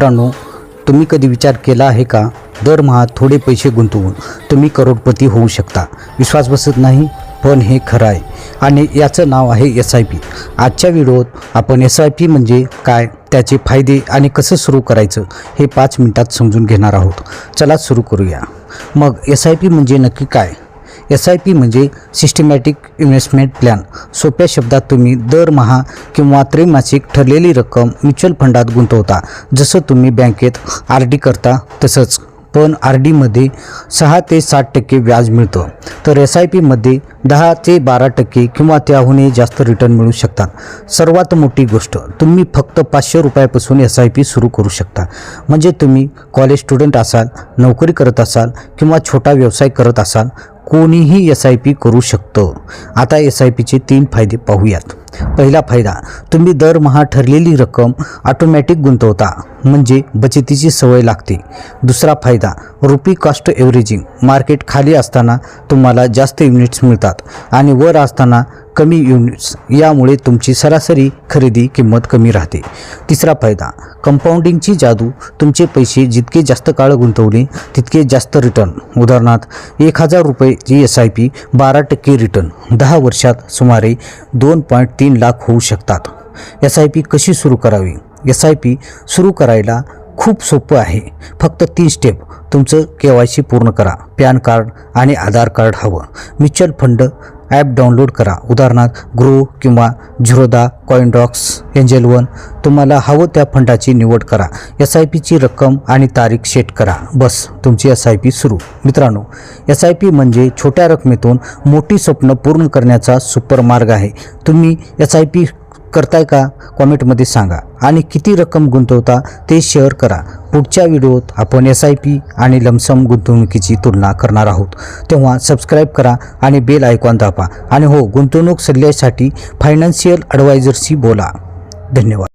मित्रांनो तुम्ही कधी विचार केला आहे का? दरमहा थोडे पैसे गुंतवून तुम्ही करोडपती होऊ शकता. विश्वास बसत नाही पण हे खरं आहे. आणि याचं नाव आहे एस आय पी आजच्या व्हिडिओत आपण एस आय पी म्हणजे काय त्याचे फायदे आणि कसं सुरू करायचं हे पाच मिनिटात समजून घेणार आहोत. चला सुरू करूया. मग एस आय पी म्हणजे नक्की काय? एस आय पी म्हणजे सिस्टमॅटिक इन्व्हेस्टमेंट प्लॅन. सोप्या शब्दात तुम्ही दरमहा किंवा त्रैमासिक ठरलेली रक्कम म्युच्युअल फंडात गुंतवता. जसं तुम्ही बँकेत आर डी करता तसंच पण आर डीमध्ये सहा ते सात टक्के व्याज मिळतं. तर एस आय पीमध्ये दहा ते बारा टक्के किंवा त्याहूनही जास्त रिटर्न मिळू शकतात. सर्वात मोठी गोष्ट तुम्ही फक्त पाचशे रुपयापासून एस आय पी सुरू करू शकता. म्हणजे तुम्ही कॉलेज स्टुडंट असाल नोकरी करत असाल किंवा छोटा व्यवसाय करत असाल कोणीही एस आय पी करू शकतं. आता एस आय पीचे तीन फायदे पाहूयात. पहिला फायदा तुम्ही दरमहा ठरलेली रक्कम ऑटोमॅटिक गुंतवता म्हणजे बचतीची सवय लागते. दुसरा फायदा रुपी कॉस्ट एव्हरेजिंग मार्केट खाली असताना तुम्हाला जास्त युनिट्स मिळतात आणि वर असताना कमी युनिट्स यामुळे तुमची सरासरी खरेदी किंमत कमी राहते. तिसरा फायदा कंपाऊंडिंगची जादू. तुमचे पैसे जितके जास्त काळ गुंतवले तितके जास्त रिटर्न उदाहरणार्थ एक हजार रुपयेची एस आय पी बारा टक्के रिटर्न दहा वर्षात सुमारे दोन पॉईंट तीन लाख होऊ शकतात. एस आय पी कशी सुरू करावी? एस आय पी सुरू करायला खूप सोपं आहे. फक्त तीन स्टेप तुमचं के वाय सी पूर्ण करा. पॅन कार्ड आणि आधार कार्ड हवं. म्युच्युअल फंड ॲप डाउनलोड करा. उदाहरणार्थ ग्रो किंवा झिरोदा कॉइनडॉक्स एंजेल वन. तुम्हाला हवं त्या फंडाची निवड करा. एस आय पीची रक्कम आणि तारीख सेट करा. बस तुमची एस आय पी सुरू. मित्रांनो एस आय पी म्हणजे छोट्या रकमेतून मोठी स्वप्न पूर्ण करण्याचा सुपर मार्ग आहे. तुम्ही एस आय पी करताय का? कॉमेंटमध्ये सांगा. आणि किती रक्कम गुंतवता ते शेअर करा. पुढच्या व्हिडिओत आपण एस आय पी आणि लमसम गुंतवणुकीची तुलना करणार आहोत. तेव्हा सबस्क्राईब करा आणि बेल आयकॉन दाबा. आणि हो गुंतवणूक सल्ल्यासाठी फायनान्शियल ॲडवायझरशी बोला. धन्यवाद.